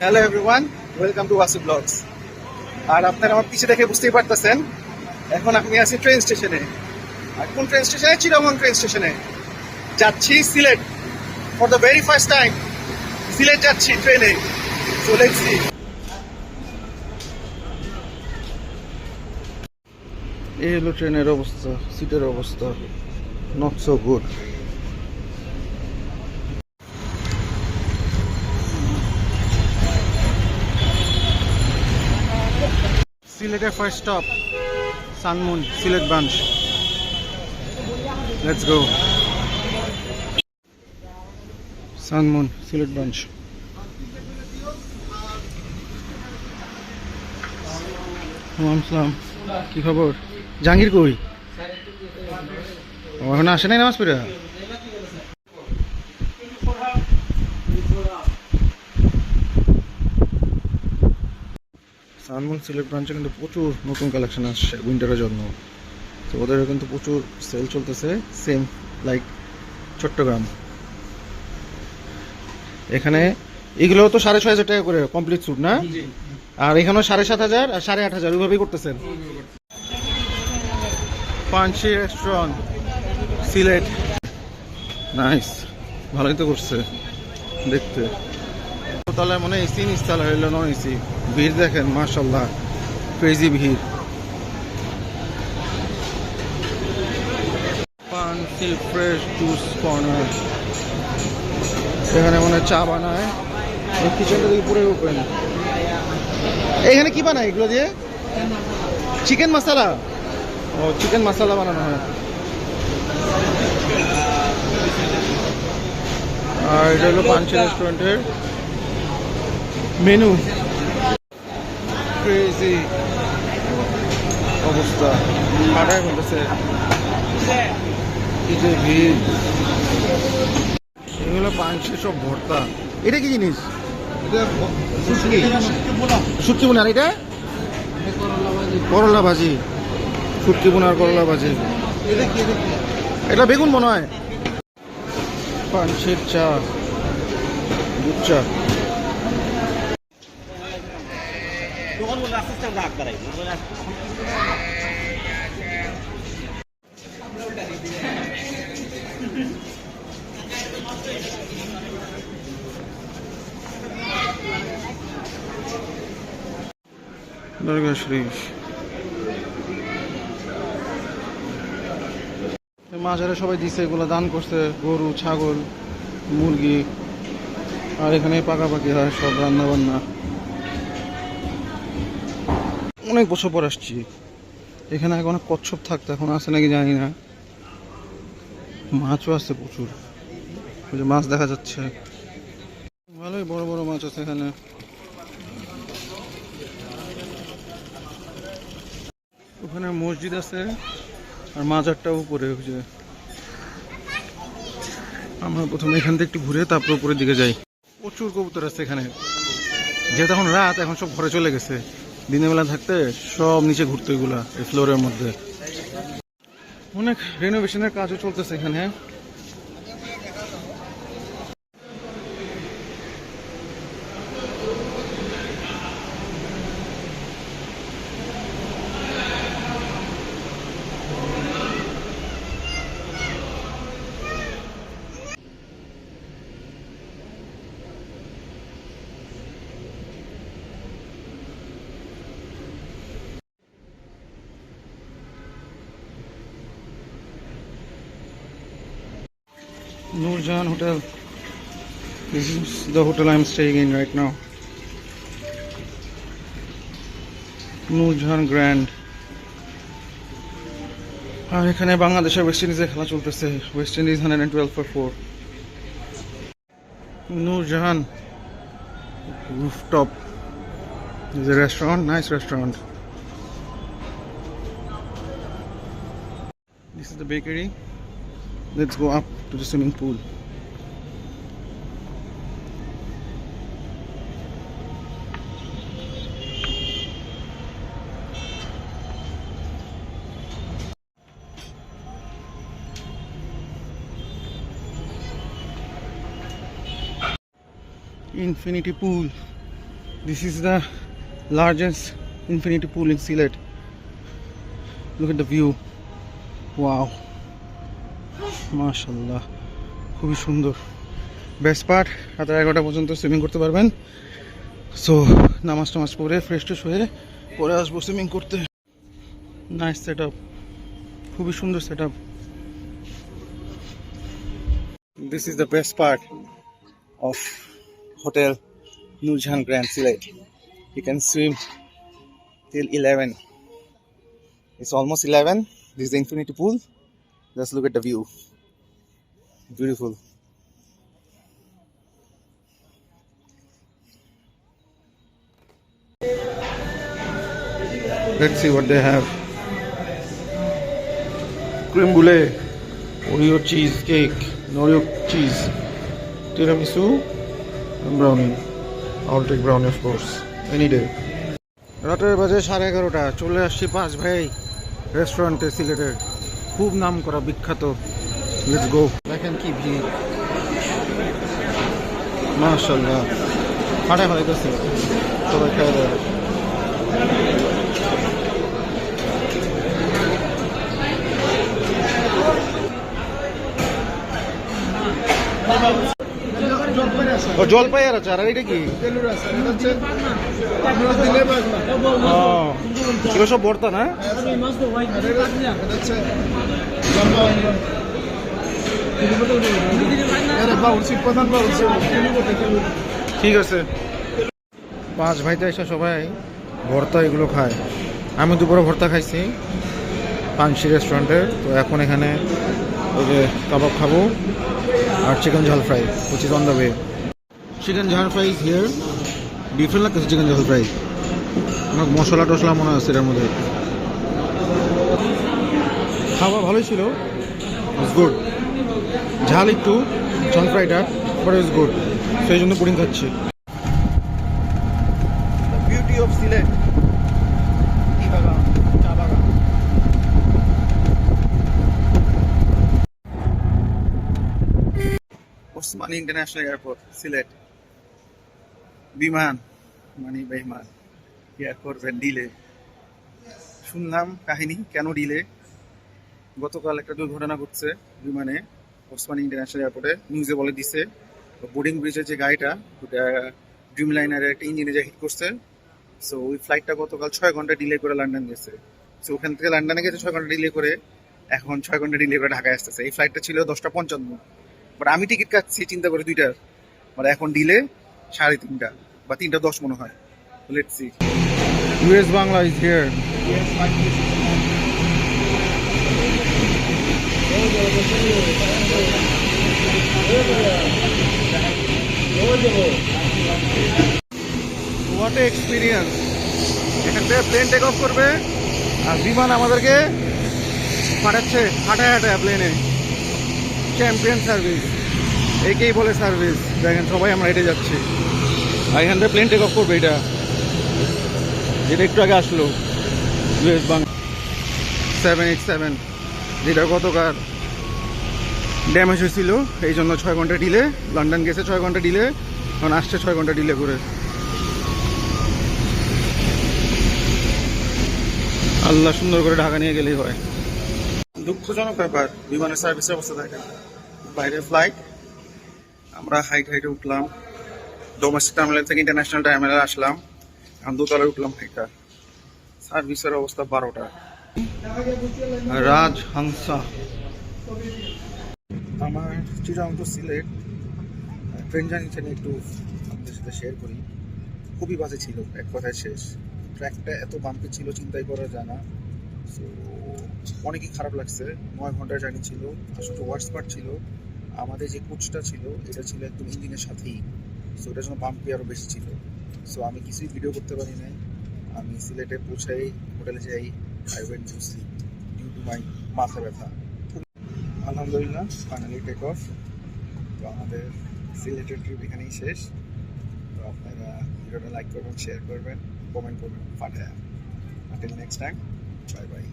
Hello everyone welcome to Wasi vlogs আর আপনারা আমার পিছে দেখে বুঝতেই পারতেছেন, এখন আমি আছি ট্রেন স্টেশনে আর কোন ট্রেন স্টেশনে চিরমন ট্রেন স্টেশনে যাচ্ছি Sylhet. For the very first time Sylhet যাচ্ছি ট্রেনে সি এই হলো ট্রেনের অবস্থা, সিটের অবস্থা। নট সো গুড সিলেটের first stop Sunmoon Sylhet branch let's go Sunmoon Sylhet branch আসসালাম কি খবর? জাহাঙ্গীর কই? ও এখন আসে নাই নামাজ পড়া? সানমুন সিলেট ব্রাঞ্চে কিন্তু প্রচুর নতুন কালেকশন আসছে উইন্টারের জন্য। তো ওদের কিন্তু প্রচুর সেল চলতেছে সেম লাইক চট্টগ্রাম। এখানে এগুলো তো সাড়ে ছয় হাজার টাকা করে কমপ্লিট স্যুট না? আর এখানেও সাড়ে সাত হাজার আর সাড়ে আট হাজার ওইভাবেই করতেছেন? পাঞ্চি রেস্টুরেন্ট সিলেট নাইস ভালোই তো করছে দেখতে। তাহলে মনে হয় এসি ইনস্টল হইল নন এসি ভিড় দেখেন মাশাল্লাহ ক্রেজি ভিড়। পানসি ফ্রেশ জুস কর্নার এখানে মনে চা বানায়। কিচেনটা দেখি পুরো ওপেন এখানে কি বানায় এগুলো দিয়ে? চিকেন মশলা ও চিকেন মশলা বানানো হয়। আর এটা হলো পাঞ্চি মেনু ক্রেজি অবস্থা। কাটায় কি যে ভিড়। এগুলো পাঞ্চি সব ভর্তা। এটা কি জিনিস? শুটকি। বোনার এটা? করলা ভাজি। শুটকি বোনার করলা ভাজি। এটা বেগুন মনে হয়। পাঞ্চের চা। দুধ চা। দরগা শরীফ। মাঝারে সবাই দিছে, এগুলো দান করছে, গরু, ছাগল, মুরগি, আর এখানে পাকাপাকি হয়, সব রান্না বান্না অনেক বছর পর আসছি। এখানে আগে অনেক কচ্ছপ থাকতো, এখন আছে নাকি জানি না। মাছও আছে প্রচুর। ওই যে মাছ দেখা যাচ্ছে। ভালোই বড় বড় মাছ আছে এখানে। ওখানে মসজিদ আছে, আর মাজারটা উপরে, ওই যে। আমরা প্রথমে এখান থেকে একটু ঘুরে তারপর উপরের দিকে যাই। প্রচুর কবুতর আছে এখানে। যেহেতু এখন রাত, এখন সব ঘরে চলে গেছে। দিনের বেলা থাকতে সব নিচে ঘুরতে এগুলা, এই ফ্লোরের মধ্যে। অনেক রেনোভেশনের কাজও চলতেছে এখানে। Nurjan Hotel. This is the hotel I'm staying in right now. Noorjahan grand আর এখানে বাংলাদেশের ওয়েস্ট ইন্ডিজের খেলা চলতেছে West Indies hundred and twelve for four Noorjahan rooftop is a restaurant nice restaurant this is the bakery let's go up to the swimming pool. Infinity pool. This is the largest infinity pool in Sylhet look at the view. Wow মাশাল্লাহ খুবই সুন্দর best part রাত এগারোটা পর্যন্ত swimming করতে পারবেন so নামাজ টামাজ পরে ফ্রেশ ট্রেশ হয়ে পরে আসব সুইমিং করতে নাইস সেট আপ খুবই সুন্দর set up this is the best part of hotel Sylhet. You can swim till 11. It's almost 11. This is the infinity pool. Just look at the view. Beautiful. Let's see what they have. Creme brulee, Oreo cheesecake, Oreo cheese. tiramisu and brownie. I'll take brownie of course. Any day. রাতের বাজে সাড়ে এগারোটা চলে আসছি পাঁচ ভাই রেস্টুরেন্টে সিলেটের খুব নাম করা বিখ্যাত। দেখেন কি ভিড়। হয়ে গেছে ও জলপাইয়ার আছে। আর এটা কি? এগুলো সব ভর্তা না? ঠিক আছে। পাঁচ ভাইতে এসে সবাই ভর্তা এগুলো খায়। আমি দুপুরে ভর্তা খাইছি পানসি রেস্টুরেন্টে তো এখন এখানে ওই যে কাবাব খাব। আর চিকেন ঝাল fry, which is on the way. Chicken ঝাল ফ্রাই ইজ হিয়ার ডিফারেন্ট লাগতেছে চিকেন ঝাল ফ্রাই অনেক মশলা টশলা মনে আছে এটার মধ্যে। খাওয়া ভালোই ছিল। ইটস গুড ঝাল একটু, ঝাল ফ্রাইটা বাট ইটস গুড সেই জন্য পুডিং খাচ্ছি বিউটি অফ সিলেট চা বাগান ওসমানী ইন্টারন্যাশনাল এয়ারপোর্ট সিলেট। বিমান মানে বেমান এয়ারপোর্ট ডিলে শুনলাম কাহিনী, কেন ডিলে গতকাল একটা দুর্ঘটনা ঘটছে বিমানে, ওসমানী ইন্টারন্যাশনাল এয়ারপোর্টে নিউজে বলে দিছে, বোর্ডিং ব্রিজের যে গাড়িটা, ওটা ড্রিম লাইনারের একটা ইঞ্জিনে যে হিট করছে। সো ওই ফ্লাইটটা গতকাল ছয় ঘণ্টা ডিলে করে লন্ডন গেছে। সো ওখান থেকে লন্ডনে গেছে, ছয় ঘণ্টা ডিলে করে, এখন ছয় ঘণ্টা ডিলে করে ঢাকায় আসতেছে। এই ফ্লাইটটা ছিল দশটা পঞ্চান্ন। বাট আমি টিকিট কাটছি চিন্তা করে দুইটার বাট এখন ডিলে সাড়ে তিনটা বা তিনটা দশ মনে হয়। Let's see US Bangla is here what experience এখান থেকে প্লেন টেক অফ করবে। আর বিমান আমাদেরকে পাঠাচ্ছে হাঁটায় হাঁটায় প্লেনে চ্যাম্পিয়ন সার্ভিস একেই বলে সার্ভিস দেখেন, সবাই আমরা হেঁটে যাচ্ছি। আর এখান থেকে প্লেন টেক অফ করবে এটা। যেটা একটু আগে আসলো। US Bangla seven eight seven যেটা গতকাল ড্যামেজ হয়েছিল। এই জন্য ছয় ঘণ্টা ডিলে লন্ডন গেছে ছয় ঘণ্টা ডিলে এখন আসছে ছয় ঘণ্টা ডিলে করে। আল্লাহ সুন্দর করে ঢাকা নিয়ে গেলেই হয়। দুঃখজনক ব্যাপার, বিমানের সার্ভিসের অবস্থা দেখেন। বাইরের ফ্লাইট আমরা হাইট হাইটে উঠলাম ডোমেস্টিক টার্মিনাল থেকে ইন্টারন্যাশনাল টার্মিনাল আসলাম, এখন দোতলায় উঠলাম হাইটা সার্ভিসের অবস্থা বারোটা। রাজ হাংসা আমার চিরাং টু সিলেট ট্রেন জার্নিটা নিয়ে একটু আপনাদের সাথে শেয়ার করি। খুবই বাজে ছিল, এক কথায় শেষ। ট্র্যাকটা এত বাম্পি ছিল, চিন্তাই করা জানা সো অনেকই খারাপ লাগছে। নয় ঘণ্টার জার্নি ছিল, আসলে ওয়ার্স পার্ট ছিল। আমাদের যে কোচটা ছিল, এটা ছিল একদম ইঞ্জিনের সাথেই। সো এটার জন্য বাম্পি আরও বেশি ছিল। সো আমি কিছুই ভিডিও করতে পারি নাই। আমি সিলেটে পৌঁছাই, হোটেলে যাই I went to sleep due to my মাথা ব্যথা। আলহামদুলিল্লাহ ফাইনালি টেক অফ তো আমাদের সিলেটের ট্রিপ এখানেই শেষ। তো আপনারা ভিডিওটা লাইক করবেন শেয়ার করবেন কমেন্ট করবেন, পাঠায়। Until next time bye bye